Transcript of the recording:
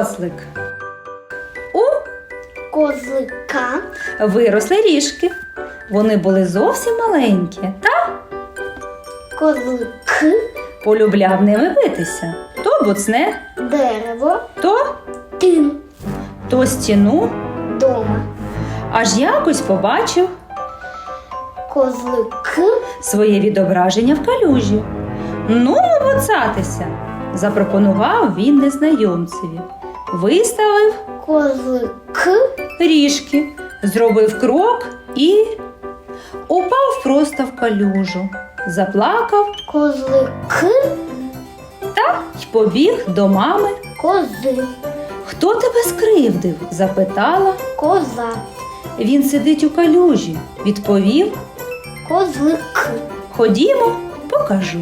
ослик. У Козлика. виросли ріжки. Вони були зовсім маленькі та Козлик. полюбляв ними битися. То буцне, Дерево. то, Тин. то стіну, Дома. аж якось побачив Козлик. своє відображення в калюжі. Ну, боцатися, запропонував він незнайомцеві. Виставив Козлик. ріжки, зробив крок і упав просто в калюжу, заплакав Козлик. та й побіг до мами. Кози. Хто тебе скривдив? запитала. Коза. Він сидить у калюжі, відповів. Козлик. Ходімо, покажу.